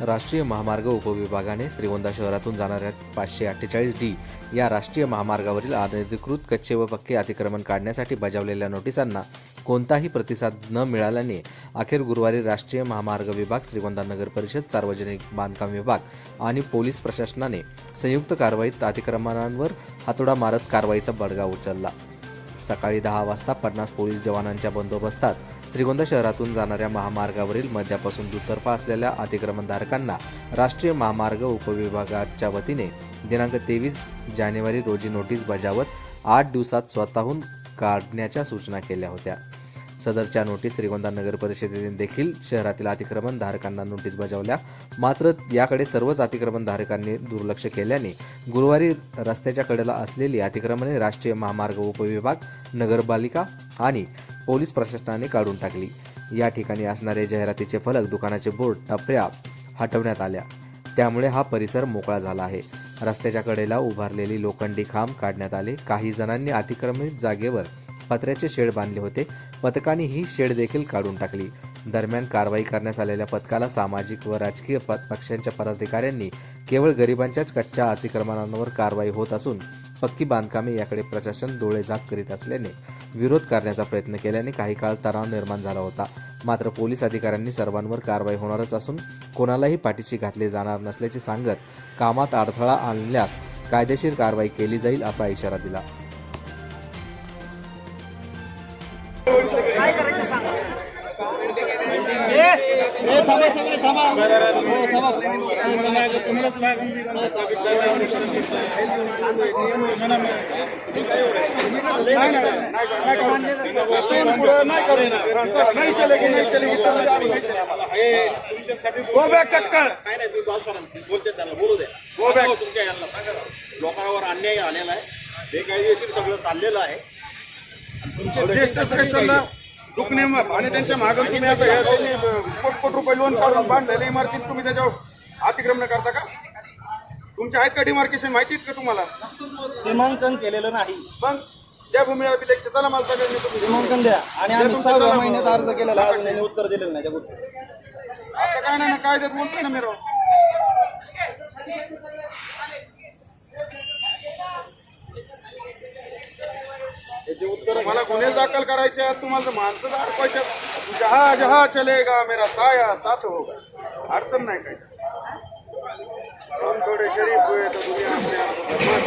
राष्ट्रीय महामार्ग उपविभागाने श्रीगोंदा शहरातून जाणाऱ्या पाचशे अठ्ठेचाळीस डी या राष्ट्रीय महामार्गावरील अनधिकृत कच्चे व पक्के अतिक्रमण काढण्यासाठी बजावलेल्या नोटिसांना कोणताही प्रतिसाद न मिळाल्याने अखेर गुरुवारी राष्ट्रीय महामार्ग विभाग श्रीगोंदा नगर परिषद सार्वजनिक बांधकाम विभाग आणि पोलीस प्रशासनाने संयुक्त कारवाईत अतिक्रमणांवर हातोडा मारत कारवाईचा बडगा उचलला. सकाळी दहा वाजता पन्नास पोलीस जवानांच्या बंदोबस्तात श्रीगोंदा शहरातून जाणाऱ्या महामार्गावरील मध्यापासून दुतर्फा असलेल्या अतिक्रमणधारकांना राष्ट्रीय महामार्ग उपविभागाच्या वतीने दिनांक तेवीस जानेवारी रोजी नोटीस बजावत आठ दिवसात स्वतःहून काढण्याच्या सूचना केल्या होत्या. सदरच्या नोटीस श्रीगोंदा नगर परिषदेने देखील शहरातील अतिक्रमण धारकांना नोटीस बजावल्या. मात्र याकडे सर्वच अतिक्रमण धारकांनी दुर्लक्ष केल्याने गुरुवारी रस्त्याच्या कडेला असलेली अतिक्रमणे राष्ट्रीय महामार्ग उपविभाग नगरपालिका आणि पोलीस प्रशासनाने काढून टाकली. या ठिकाणी असणारे जाहिरातीचे फलक दुकानाचे बोर्ड टपऱ्या हटवण्यात आल्या. त्यामुळे हा परिसर मोकळा झाला आहे. रस्त्याच्या कडेला उभारलेली लोखंडी खांब काढण्यात आले. काही जणांनी अतिक्रमित जागेवर पत्र्याचे शेड बांधले होते. पथकाने ही शेड देखील काढून टाकली. दरम्यान कारवाई करण्यात आलेल्या पथकाला सामाजिक व राजकीय पक्षांच्या पदाधिकाऱ्यांनी केवळ गरिबांच्याच कच्च्या अतिक्रमणांवर कारवाई होत असून पक्की बांधकामे याकडे प्रशासन डोळे झाक करीत असल्याने विरोध करण्याचा प्रयत्न केल्याने काही काळ तणाव निर्माण झाला होता. मात्र पोलीस अधिकाऱ्यांनी सर्वांवर कारवाई होणारच असून कोणालाही पाठीशी घातले जाणार नसल्याचे सांगत कामात अडथळा आणल्यास कायदेशीर कारवाई केली जाईल असा इशारा दिला. काय करायचं सांगा. थांबा हो, गो बॅक कटकळ. काय नाही तुम्ही बालसरांना बोलते त्यांना बोलू द्या Go back. सांगा तुमच्या यांना. सांगा लोकांवर अन्याय आलेला आहे. बेकायदेशीर सगळं चाललेलं आहे. ज्येष्ठ श्रेष्ठांना दुखणे आणि त्यांच्या मागून तुम्ही आता त्यांनी कोट कोट रुपये लोन काढून बांधलेले इमारतीत तुम्ही त्याच्यावर अतिक्रमण करता का? तुमच्या आहेत का डिमार्केशन माहिती आहेत का तुम्हाला? सीमांकन केलेलं नाही. मग ज्या भूमी अभिलेखचे चला मला सगळ्यांनी तुम्ही. सीमांकन द्या. आणि आम्ही तुमचं सहाव्या महिन्यात अर्ज केलेला अजून त्यांनी उत्तर दिलेलं नाही त्या गोष्टी. असं काय नाही ना कायद्यात बोलतोय ना मेरो याचे उत्तर मला गुन्हे दाखल करायचे आहेत तुम्हाला माणसं अडकवायचे जहा जहा चलेगा मेरा साया साथ होगा. अडचण नाही काही. थोडे शरीफ हुए तो दुनिया अपने आव्हान को बदमाश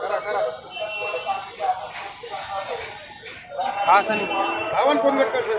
करा करा. फोन गट कसं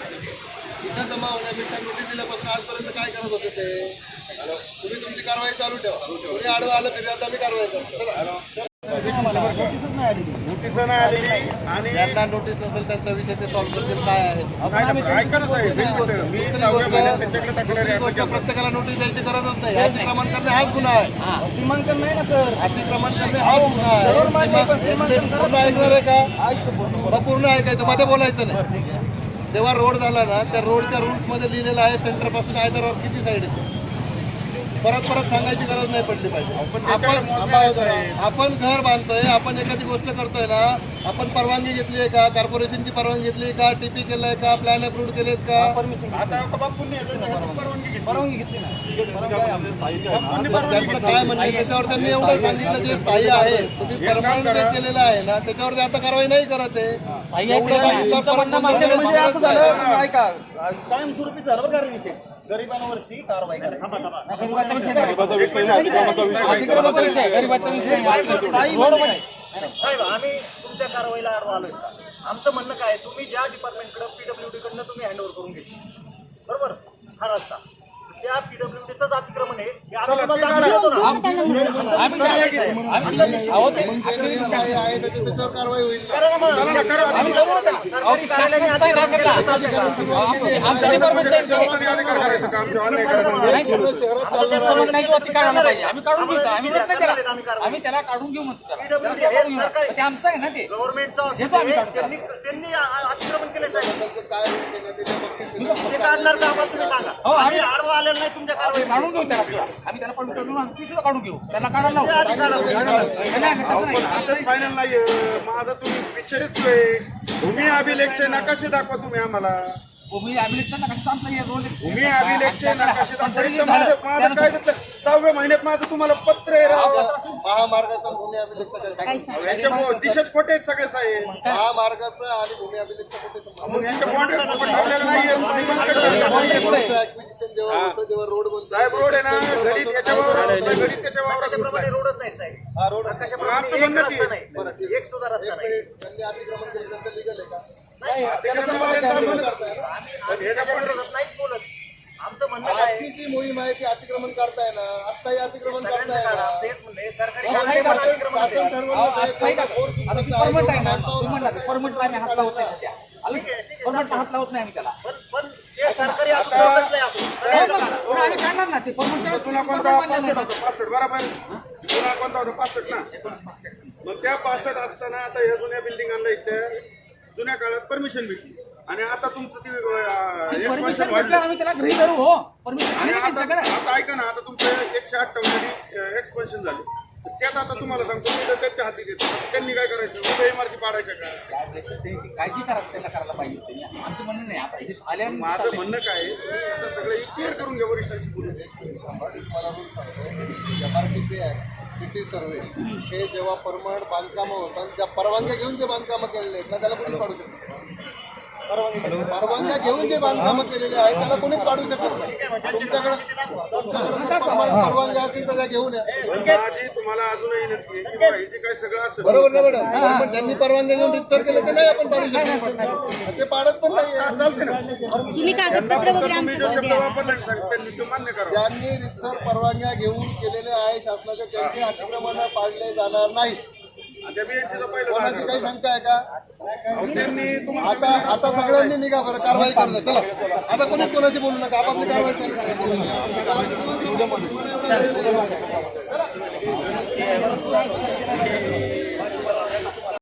जमा होण्यापेक्षा नोटीस दिल्यापासून आजपर्यंत काय करत होते ते? तुम्ही तुमची कारवाई चालू ठेवा. तुम्ही आडवं आलं फिरलं आम्ही कारवाई करतो. नोटीस नाही आणि ज्यांना नोटीस नसेल त्यांचा विषय ते सॉल्व्ह करतील. काय आहे. प्रत्येकाला नोटीस द्यायची गरजच नाही अतिक्रमण करणे हाच गुन्हा आहे. सीमांकन नाही ना सर अतिक्रमण करणे हाच गुन्हा आहे. पूर्ण ऐकणार आहे का? पूर्ण ऐकायचं. मध्ये बोलायचं नाही. जेव्हा रोड झाला ना त्या रोडच्या रूल्समध्ये लिहिलेलं आहे सेंटरपासून किती साईड आहे? परत परत सांगायची गरज नाही पडली पाहिजे. आपण आपण घर बांधतोय आपण एखादी गोष्ट करतोय ना आपण परवानगी घेतली आहे का? कॉर्पोरेशनची परवानगी घेतली का? टीपी केलंय का? प्लॅन अप्रूव्ह केलेत का? आता बापूंनी परवानगी घेतली. काय म्हणणं त्याच्यावर त्यांनी एवढं सांगितलं जे स्थायी आहे. तुम्ही परमानंट जे केलेलं आहे ना त्याच्यावर ते आता कारवाई नाही करत आहे एवढं सांगितलं परत म्हणजे ऐका. कायमस्वरूपी झालं विषय गरिबांवरती कारवाई साहेब आम्ही तुमच्या कारवाईला आलोय. आमचं म्हणणं काय आहे, तुम्ही ज्या डिपार्टमेंटकडे पीडब्ल्यूडी कडनं तुम्ही हँडओव्हर करून घेतली. बरोबर? हा रस्ता. त्या पीडब्ल्यूडी रोडचंच अतिक्रमण आहे हे आम्ही तुम्हाला ना. काय- आहे त्याच्यावर कारवाई होईल ना करा. आम्ही ना त्याला. सरकारी कार्यालयाने अतिक्रमण केलं चालतंय का? अधिकार करायचं. काम जेव्हा नाही करायचं. पूर्ण शहरात आम्ही काढून घेऊ. त्याला काढून म्हणतो. त्याला PWD हे. सरकारी- ते आमचं आहे ना ते. गव्हर्नमेंटचं ऑफिस. त्यांनी त्यांनी आ- आ- ते काढणार का आम्हाला तुम्ही सांगा. हो, आम्ही आम्ही- आडवा आलेलं नाही तुमच्या कारवाई काढून घेऊ त्याला सुद्धा. आम्ही त्याला पण काढून आम्ही ती सुद्धा काढून घेऊ. त्याला काढायला लावू. ते आधी काढा. नाही, नाही, नाही, तसं नाही. आमचं फायनल नाहीये. माझा तुम्ही विचारच भूमी अभिलेखचे नकाशे दाखवा तुम्ही आम्हाला. भूमी अभिलेखचा नकाशा आमचा हे रोल. आहे. भूमी अभिलेखचे नकाशे दाखवा तरी इथं माझं झालं. माझं काय सहाव्या महिन्यात माझं तुम्हाला पत्र आहे राव. महामार्गाचा भूमी अभिलेखचा काय? संबंध? यांच्या दिशेच खोटे आहेत सगळे साहेब. महामार्गाचा आणि भूमी नाहीये. श्रीमंत कशाला? Acquisition जेव्हा होतं तेव्हा रोड बनतो साहेब रोड आहे ना. घडीत याच्या वावरात घडीत त्याच्या वावरात. रोडच नाही साहेब. आमचं म्हणणं ते- एक सुद्धा रस्ता नाही. त्यांनी अतिक्रमण केलं तर लिगल बोलत आमचं म्हणणं काय आहे? आजची जी मोहीम आहे ती अतिक्रमण करताय ना. आत्ताही अतिक्रमण करताय काढा ना. आमचं हेच म्हणणं आहे. सरकारी नाही, पण अतिक्रमण शासन आहे. ठरवलं नाही, काही आता ती आहे ना. तुम्ही म्हणला आम्ही हात लावत नाही सध्या. आम्ही ठीक आहे, ठीक आहे, परमनंट हात लावत नाही आम्ही त्याला. पण पण ते सरकारी असू किंवा कसलंही असू सगळ्यांचं काढा. पण आम्ही काढणार ना. ते परमनंट तुला कोणता पासष्ट होता पासष्ट बरोबर तुला कोणता होता पासष्ट ना. मग त्या पासष्ट असताना आता या जुन्या बिल्डिंगांना इथे. जुन्या काळात परमिशन भेटली. आणि आता तुमचं ती परमिशन expansion आम्ही त्याला घरी धरू हो. परमिशन आणि आहे आता त्यांच्याकडे. आता ऐका ना आता तुमचं एकशे अठ्ठावन्न एक्सपेन्शन झाले. तर त्यात आता तुम्हाला सांगतो मी जर त्यांच्या हाती घेतो. त्यांनी काय करायचं? उभ्या इमारती पाडायच्या का? काळजी करा त्याला करायला पाहिजे त्यांनी आमचं म्हणणं नाही. आता हे झाल्यानंतर माझं. म्हणणं काय आहे, तुम्ही आता सगळं क्लिअर करून घ्या वरिष्ठांशी बोलून. ऍक्ट सिटी सर्वे हे जेव्हा परमनंट बांधकामं होतात त्या परवानग्या घेऊन जे बांधकामं केलेले आहेत ना त्याला कोणीच काढू शकतो परवानग्या घेऊन जे बांधकामं केलेले आहेत त्याला कोणीच काढू शकत नाही. तुमच्याकडे तुमच्याकडे जर परवा- परवानग्या असतील तर त्या घेऊन या. पण माझी तुम्हाला अजूनही नक्की आहे की बा हे जे काय सगळं असेल बरोबर ना मॅडम? पण त्यांनी परवानग्या घेऊन रितसर केलं ते नाही आपण पाडू शकत. ते पाडत पण नाही. हा, चालते ना. तुम्ही त्यांना कागदपत्र फक्त वगैरे तुम्ही जो आमच्याकडे शब्द द्या वापरला ना साहेब, त्यांनी तो मान्य करा. ज्यांनी रितसर परवानग्या घेऊन केलेले आहे शासनाच्या त्यांचे अतिक्रमण पाडले जाणार नाही आणि त्या BHC चं पहिलं कोणाची भाग. काही शंका आहे का? आता आता सगळ्यांनी निघा बरं कारवाई करणं चला. आता कोणी कोणाची बोलू नका? आपापली कारवाई करा